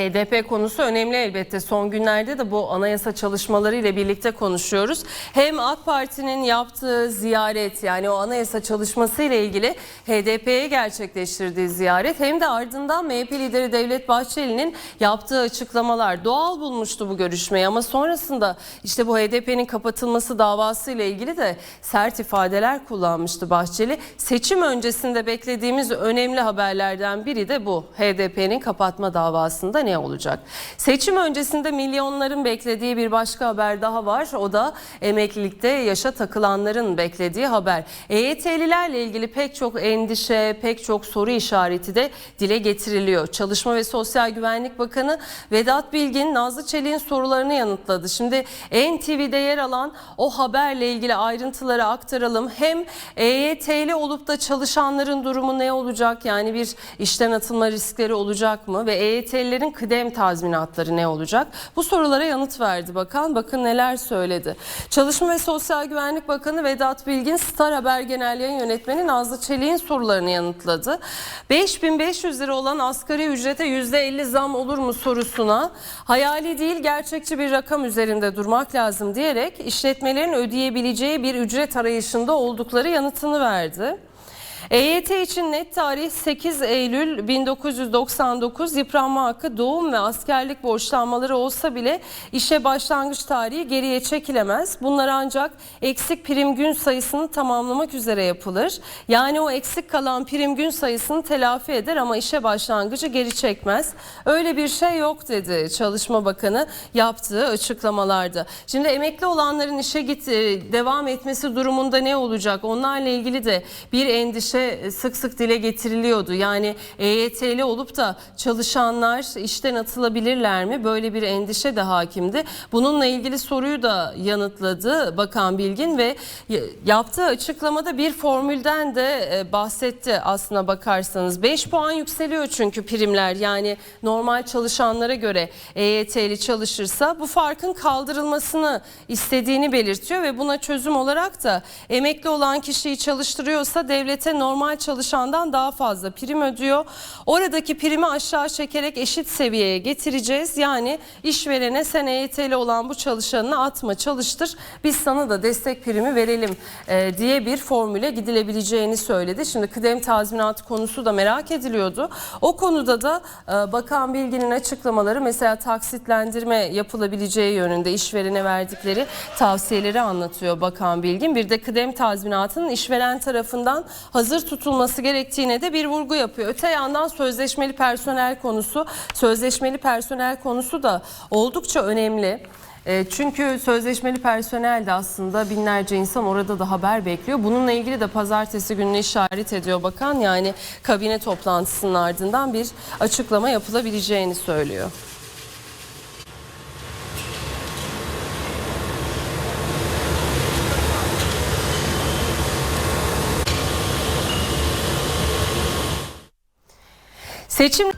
HDP konusu önemli elbette. Son günlerde de bu anayasa çalışmaları ile birlikte konuşuyoruz. Hem AK Parti'nin yaptığı ziyaret yani o anayasa çalışması ile ilgili HDP'ye gerçekleştirdiği ziyaret hem de ardından MHP lideri Devlet Bahçeli'nin yaptığı açıklamalar doğal bulmuştu bu görüşmeyi ama sonrasında işte bu HDP'nin kapatılması davası ile ilgili de sert ifadeler kullanmıştı Bahçeli. Seçim öncesinde beklediğimiz önemli haberlerden biri de bu. HDP'nin kapatma davasında olacak? Seçim öncesinde milyonların beklediği bir başka haber daha var. O da emeklilikte yaşa takılanların beklediği haber. EYT'lilerle ilgili pek çok endişe, pek çok soru işareti de dile getiriliyor. Çalışma ve Sosyal Güvenlik Bakanı Vedat Bilgin, Nazlı Çelik'in sorularını yanıtladı. Şimdi NTV'de yer alan o haberle ilgili ayrıntıları aktaralım. Hem EYT'li olup da çalışanların durumu ne olacak? Yani bir işten atılma riskleri olacak mı? Ve EYT'lilerin kıdem tazminatları ne olacak? Bu sorulara yanıt verdi bakan. Bakın neler söyledi. Çalışma ve Sosyal Güvenlik Bakanı Vedat Bilgin, Star Haber Genel Yayın Yönetmeni Nazlı Çelik'in sorularını yanıtladı. 5500 lira olan asgari ücrete %50 zam olur mu sorusuna hayali değil gerçekçi bir rakam üzerinde durmak lazım diyerek işletmelerin ödeyebileceği bir ücret arayışında oldukları yanıtını verdi. EYT için net tarih 8 Eylül 1999 yıpranma hakkı doğum ve askerlik borçlanmaları olsa bile işe başlangıç tarihi geriye çekilemez. Bunlar ancak eksik prim gün sayısını tamamlamak üzere yapılır. Yani o eksik kalan prim gün sayısını telafi eder ama işe başlangıcı geri çekmez. Öyle bir şey yok dedi Çalışma Bakanı yaptığı açıklamalarda. Şimdi emekli olanların işe git e, devam etmesi durumunda ne olacak? Onlarla ilgili de bir endişe sık sık dile getiriliyordu. Yani EYT'li olup da çalışanlar işten atılabilirler mi? Böyle bir endişe de hakimdi. Bununla ilgili soruyu da yanıtladı Bakan Bilgin ve yaptığı açıklamada bir formülden de e, bahsetti aslına bakarsanız. 5 puan yükseliyor çünkü primler yani normal çalışanlara göre EYT'li çalışırsa bu farkın kaldırılmasını istediğini belirtiyor ve buna çözüm olarak da emekli olan kişiyi çalıştırıyorsa devlete normal çalışandan daha fazla prim ödüyor. Oradaki primi aşağı çekerek eşit seviyeye getireceğiz. Yani işverene sen EYT'li olan bu çalışanını atma çalıştır biz sana da destek primi verelim e, diye bir formüle gidilebileceğini söyledi. Şimdi kıdem tazminatı konusu da merak ediliyordu. O konuda da e, Bakan Bilgin'in açıklamaları mesela taksitlendirme yapılabileceği yönünde işverene verdikleri tavsiyeleri anlatıyor Bakan Bilgin. Bir de kıdem tazminatının işveren tarafından hazır tutulması gerektiğine de bir vurgu yapıyor. Öte yandan sözleşmeli personel konusu, sözleşmeli personel konusu da oldukça önemli. E, Çünkü sözleşmeli personel de aslında binlerce insan orada da haber bekliyor. Bununla ilgili de pazartesi gününe işaret ediyor bakan. Yani kabine toplantısının ardından bir açıklama yapılabileceğini söylüyor. Seçim